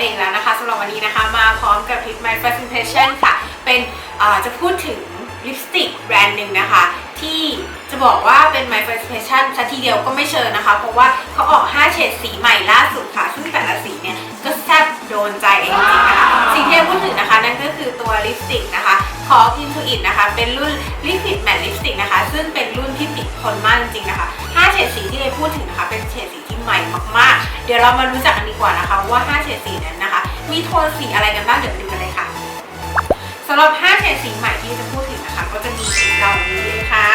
เองแล้วนะคะสำหรับวันนี้นะคะมาพร้อมกับ Hit My First Impression ค่ะ เป็นจะพูดถึงลิปสติกแบรนด์หนึ่งนะคะ ที่จะบอกว่าเป็น My First Impression สักทีเดียวก็ไม่เชิญนะคะ เพราะว่าเขาออก 5 เฉดสีใหม่ล่าสุดค่ะ ซึ่งแต่ละสีเนี่ย ก็แซ่บโดนใจเองจริงๆนะคะสิ่งที่จะพูดถึงนะคะ นั่นก็คือตัวลิปสติกนะคะของ Intuit นะคะ เป็นรุ่น Liquid Matte Lipstick นะคะ ซึ่งเป็นรุ่นที่ติดทนมากจริงนะคะ เฉดสีที่เลยพูดถึงนะคะเป็นเฉดสีที่ใหม่มากๆ เดี๋ยวเรามารู้จักกันดีกว่านะคะว่า 5เฉดสีนั้นนะคะ มีโทนสีอะไรกันบ้างเดี๋ยวไปดูกันเลยค่ะสำหรับ 5เฉดสีใหม่ที่จะพูดถึงนะคะ ก็จะมีเหล่านี้เลยค่ะ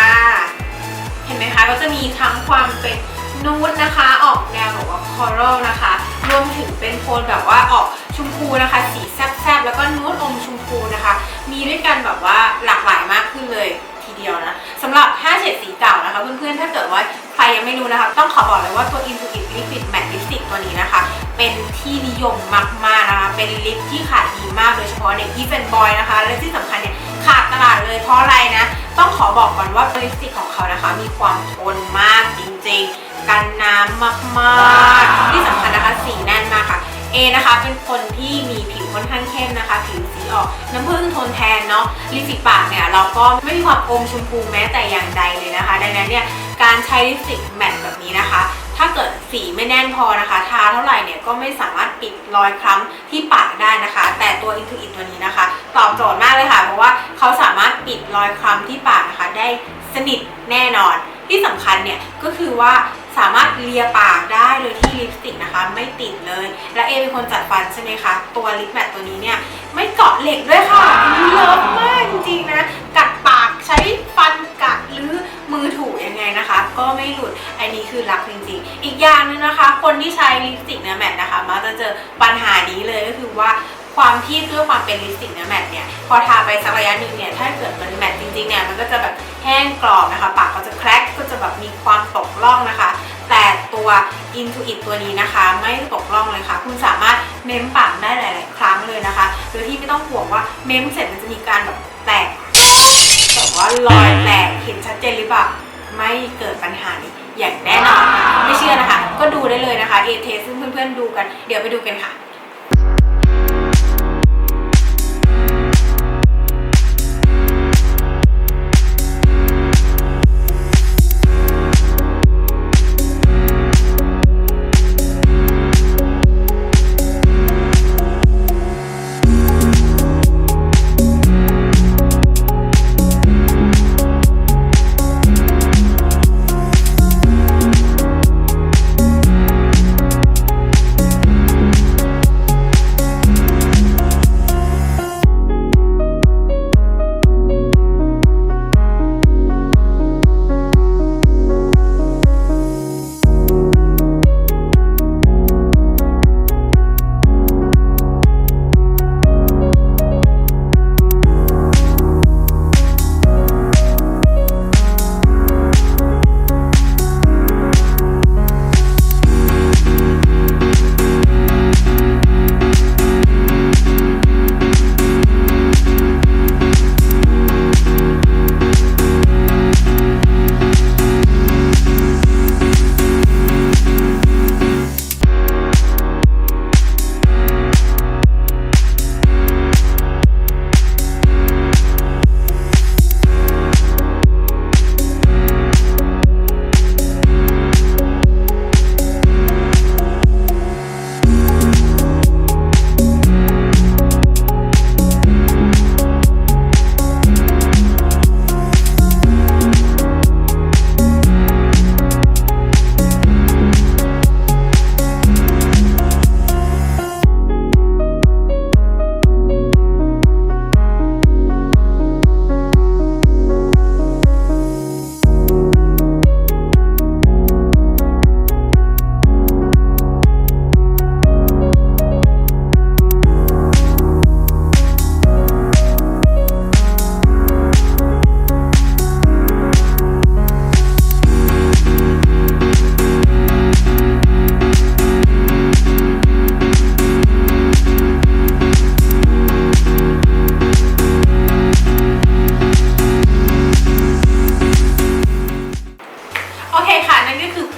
เห็นไหมคะก็จะมีทั้งความเป็นนูดนะคะออกแนวแบบว่าคอรัลนะคะรวมถึงเป็นโทนแบบว่าออกชมพูนะคะ สีแซ่บๆแล้วก็นูดอมชมพูนะคะ มีด้วยกันแบบว่าหลากหลายมากขึ้นเลยทีเดียวนะสำหรับ5เฉดสีเก่านะคะเพื่อนๆถ้าเกิดว่า รยังไม่รู้นะคะ ต้องขอบอกเลยว่าตัว Intuit Liquid Matte Lipstick ตัวนี้นะคะ เป็นที่นิยมมากๆนะคะ เป็นลิปที่ขายดีมากโดยเฉพาะใน e v e n Boy นะคะ และที่สำคัญเนี่ยขาดตลาดเลยเพราะอะไรนะ ต้องขอบอกก่อนว่าลิปสติกของเขานะคะ มีความทนมากจริงๆ กันน้ำมากๆ ที่สำคัญนะคะสีแน่นมากค่ะเอนะคะเป็นคนที่มีผิวค่อนข้างเข้มนะคะ ผิวสีออกน้ำผึ้งโทนแทนเนาะลิปสติกปากเนี่ยเราก็ไม่มีความอมชมพูแม้แต่อย่างใดเลยนะคะ ดังนั้นเนี่ย การใช้ลิปสติกแมตต์แบบนี้นะคะ ถ้าเกิดสีไม่แน่นพอนะคะ ทาเท่าไหร่เนี่ยก็ไม่สามารถปิดรอยคล้ำที่ปากได้นะคะ แต่ตัว Intuit ตัวนี้นะคะ ตอบโจทย์มากเลยค่ะ เพราะว่าเขาสามารถปิดรอยคล้ำที่ปากนะคะ ได้สนิทแน่นอน ที่สำคัญเนี่ยก็คือว่าสามารถเลียปากได้โดยที่ลิปสติกนะคะ ไม่ติดเลย และเอเป็นคนจัดฟันใช่ไหมคะ ตัวลิปแมทตัวนี้เนี่ยไม่เกาะเหล็กด้วยค่ะเลิฟมากจริงๆนะ กัดปากใช้ฟันกัดหรือ มือถูยังไงนะคะ ก็ไม่หลุดอันนี้คือรักจริงๆ อีกอย่างหนึงนะคะ คนที่ใช้ลิปสติกเนื้อแมทนะคะมักจะเจอปัญหานี้เลยก็คือว่าความที่ด้วยความเป็นลิปสติกเนื้อแมทเนี่ยพอทาไปสักระยะหนึ่งเนี่ยถ้าเกิดมันแมทจริงๆเนี่ยมันก็จะแบบแห้งกรอบนะคะ ปากก็จะแครกก็จะแบบมีความตกล่องนะคะ แต่ตัว Intuit ตัวนี้นะคะ ไม่ตกล่องเลยค่ะ คุณสามารถเม้มปากได้หลาย ๆ ครั้งเลยนะคะ โดยที่ไม่ต้องห่วงว่าเม้มเสร็จมันจะมีการแบบแตก ว่ารอยแตกเห็นชัดเจนหรือเปล่าไม่เกิดปัญหานี้อย่างแน่นอน ไม่เชื่อนะคะ ก็ดูได้เลยนะคะเอเทซึ่งเพื่อนๆดูกัน เดี๋ยวไปดูกันค่ะ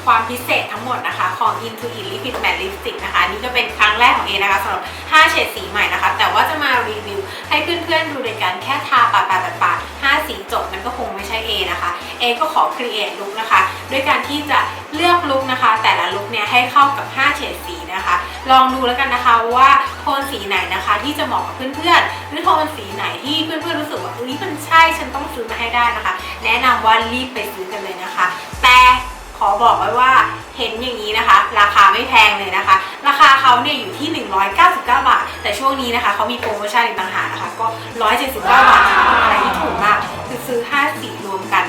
ความพิเศษทั้งหมดนะคะของ Intuit Liquid Matte Lipstick นะคะนี่ก็เป็นครั้งแรกของเอนะคะสำหรับ 5 เฉดสีใหม่นะคะ แต่ว่าจะมารีวิวให้เพื่อนๆดูโดยการแค่ทาปาดปาดปาดปดห้าสีจบมันก็คงไม่ใช่ A นะคะ A ก็ขอ create look นะคะด้วยการที่จะเลือกลุคนะคะ แต่ละลุคเนี่ยให้เข้ากับ 5 เฉดสีนะคะ ลองดูแล้วกันนะคะว่าโทนสีไหนนะคะที่จะเหมาะกับเพื่อนๆ หรือโทนสีไหนที่เพื่อนๆรู้สึกว่าเอ้ยมันใช่ฉันต้องซื้อมาให้ได้นะคะ แนะนำว่ารีบไปซื้อกันเลยนะคะ แต่ อบอกไว้ว่าเห็นอย่างนี้นะคะ ราคาไม่แพงเลยนะคะ ราคาเขาเนี่ยอยู่ที่ 199 บาท แต่ช่วงนี้นะคะเขามีโปรโมชั่นอีกต่างหากนะคะ ก็ 179 บาทอะไรที่ถูกมากคือซื้อ 5 สีรวมกัน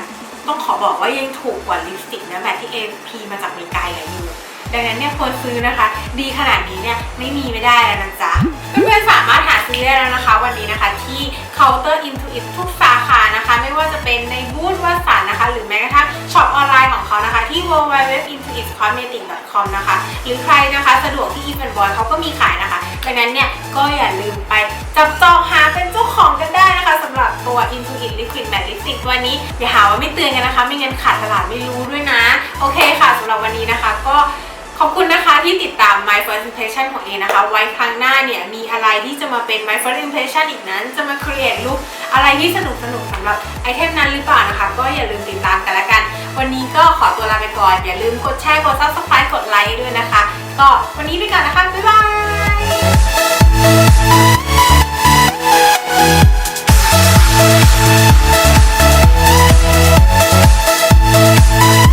ต้องขอบอกว่ายังถูกกว่าลิปสติกนะแบบที่ AP มาจากอเมริกาหลยอยู่ดังนั้นเนี่ยควรซื้อนะคะ ดีขนาดนี้เนี่ยไม่มีไม่ได้แล้วนะจ๊ะเพื่อนๆสามารถหาซื้อได้แล้วนะคะ วันนี้นะคะที่เคาน์เตอร์ Intuit ทุกสาขานะคะ ไม่ว่าจะเป็นในบูธวัสัน หรือแม้กระทั่งช็อปออนไลน์ของเขานะคะ ที่ www.intuitcosmetics.com นะคะ หรือใครนะคะสะดวกที่ e v e n Boy เขาก็มีขายนะคะดังนั้นเนี่ยก็อย่าลืมไปจับจองหาเป็นเจ้าของกันได้นะคะสำหรับตัว Intuit Liquid Matte Lipstick ตัวนี้อย่าหาว่าไม่เตือนกันนะคะ ไม่งั้นขาดตลาดไม่รู้ด้วยนะ โอเคค่ะสำหรับวันนี้นะคะก็ อบคุณนะคะที่ติดตาม My First Impression ของเอนะคะ ไว้ครั้งหน้าเนี่ย มีอะไรที่จะมาเป็น My First Impression อีกนั้น จะมา create ลุกอะไรที่สนุกสนุกสำหรับไอเทมนั้นหรือเปล่านะคะ ก็อย่าลืมติดตามกันละกัน วันนี้ก็ขอตัวลาไปก่อน อย่าลืมกดแชร์ กด subscribe กดไลค์ด้วยนะคะ ก็วันนี้ไปก่อนนะคะ บ๊ายบาย